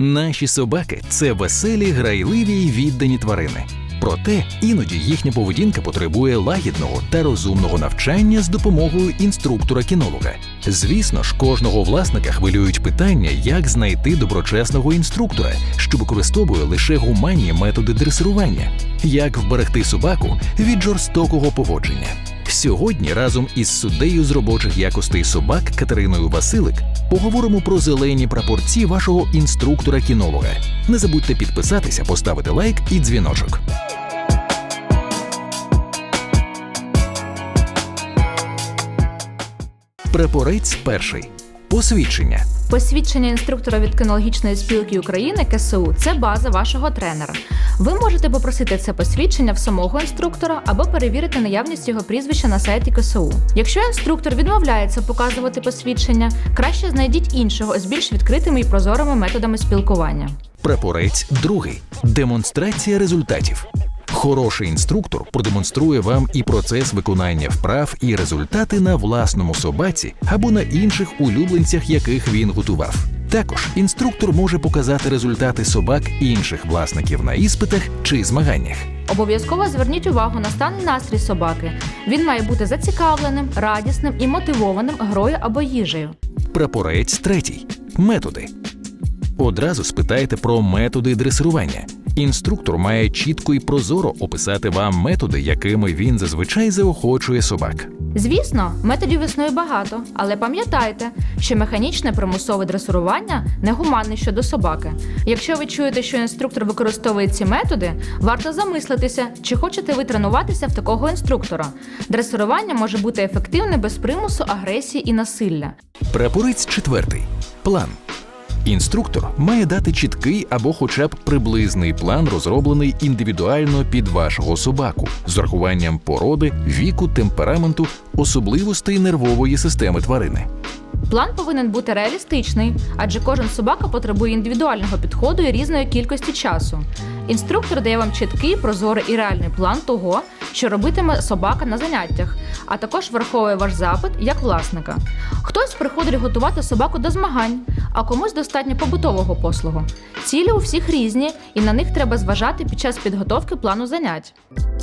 Наші собаки це веселі, грайливі й віддані тварини. Проте іноді їхня поведінка потребує лагідного та розумного навчання з допомогою інструктора-кінолога. Звісно ж, кожного власника хвилюють питання, як знайти доброчесного інструктора, що використовує лише гуманні методи дресирування, як вберегти собаку від жорстокого поводження. Сьогодні разом із суддею з робочих якостей собак Катериною Василик поговоримо про зелені прапорці вашого інструктора-кінолога. Не забудьте підписатися, поставити лайк і дзвіночок. Прапорець перший. Посвідчення. Посвідчення інструктора від кінологічної спілки України КСУ це база вашого тренера. Ви можете попросити це посвідчення в самого інструктора або перевірити наявність його прізвища на сайті КСУ. Якщо інструктор відмовляється показувати посвідчення, краще знайдіть іншого з більш відкритими і прозорими методами спілкування. Прапорець другий. Демонстрація результатів. Хороший інструктор продемонструє вам і процес виконання вправ, і результати на власному собаці або на інших улюбленцях, яких він готував. Також інструктор може показати результати собак інших власників на іспитах чи змаганнях. Обов'язково зверніть увагу на стан і настрій собаки. Він має бути зацікавленим, радісним і мотивованим грою або їжею. Прапорець третій. Методи. Одразу спитайте про методи дресирування. Інструктор має чітко і прозоро описати вам методи, якими він зазвичай заохочує собак. Звісно, методів існує багато, але пам'ятайте, що механічне примусове дресирування негуманне щодо собаки. Якщо ви чуєте, що інструктор використовує ці методи, варто замислитися, чи хочете ви тренуватися в такого інструктора. Дресирування може бути ефективне без примусу, агресії і насилля. Прапорець четвертий. План. Інструктор має дати чіткий або хоча б приблизний план, розроблений індивідуально під вашого собаку, з урахуванням породи, віку, темпераменту, особливостей нервової системи тварини. План повинен бути реалістичний, адже кожен собака потребує індивідуального підходу і різної кількості часу. Інструктор дає вам чіткий, прозорий і реальний план того, що робитиме собака на заняттях, а також враховує ваш запит як власника. Хтось приходить готувати собаку до змагань, а комусь достатньо побутового послугу. Цілі у всіх різні, і на них треба зважати під час підготовки плану занять.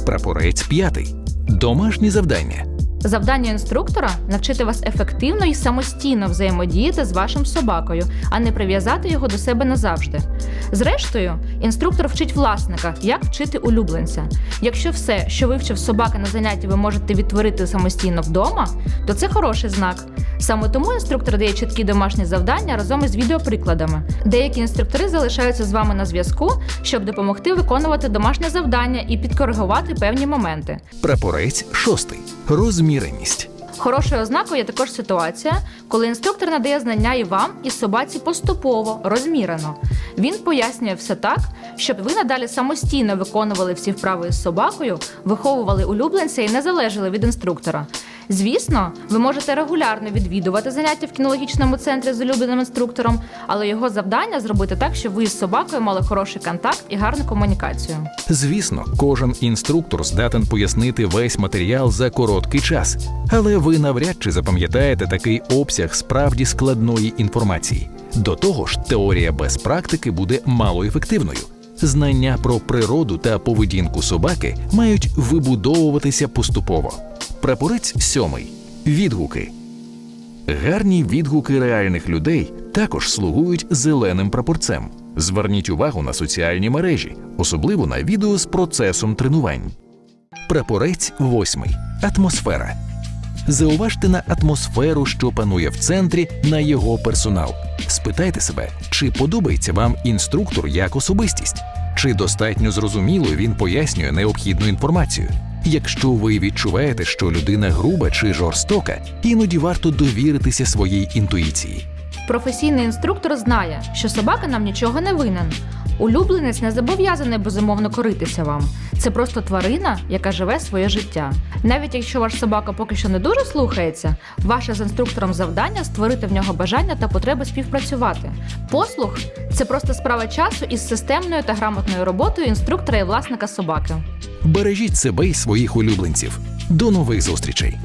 Прапорець п'ятий. Домашні завдання. Завдання інструктора навчити вас ефективно і самостійно взаємодіяти з вашим собакою, а не прив'язати його до себе назавжди. Зрештою, інструктор вчить власника, як вчити улюбленця. Якщо все, що вивчив собака на занятті, ви можете відтворити самостійно вдома, то це хороший знак. Саме тому інструктор дає чіткі домашні завдання разом із відеоприкладами. Деякі інструктори залишаються з вами на зв'язку, щоб допомогти виконувати домашнє завдання і підкоригувати певні моменти. Прапорець шостий. Розміреність. Хорошою ознакою є також ситуація, коли інструктор надає знання і вам, і собаці поступово, розмірено. Він пояснює все так, щоб ви надалі самостійно виконували всі вправи з собакою, виховували улюбленця і не залежали від інструктора. Звісно, ви можете регулярно відвідувати заняття в кінологічному центрі з улюбленим інструктором, але його завдання зробити так, щоб ви з собакою мали хороший контакт і гарну комунікацію. Звісно, кожен інструктор здатен пояснити весь матеріал за короткий час, але ви навряд чи запам'ятаєте такий обсяг справді складної інформації. До того ж, теорія без практики буде малоефективною. Знання про природу та поведінку собаки мають вибудовуватися поступово. Прапорець сьомий. Відгуки. Гарні відгуки реальних людей також слугують зеленим прапорцем. Зверніть увагу на соціальні мережі, особливо на відео з процесом тренувань. Прапорець восьмий. Атмосфера. Зауважте на атмосферу, що панує в центрі, на його персонал. Спитайте себе, чи подобається вам інструктор як особистість, чи достатньо зрозуміло він пояснює необхідну інформацію. Якщо ви відчуваєте, що людина груба чи жорстока, іноді варто довіритися своїй інтуїції. Професійний інструктор знає, що собака нам нічого не винен. Улюбленець не зобов'язаний безумовно коритися вам. Це просто тварина, яка живе своє життя. Навіть якщо ваш собака поки що не дуже слухається, ваше з інструктором завдання створити в нього бажання та потреби співпрацювати. Послуг це просто справа часу із системною та грамотною роботою інструктора і власника собаки. Бережіть себе і своїх улюбленців. До нових зустрічей!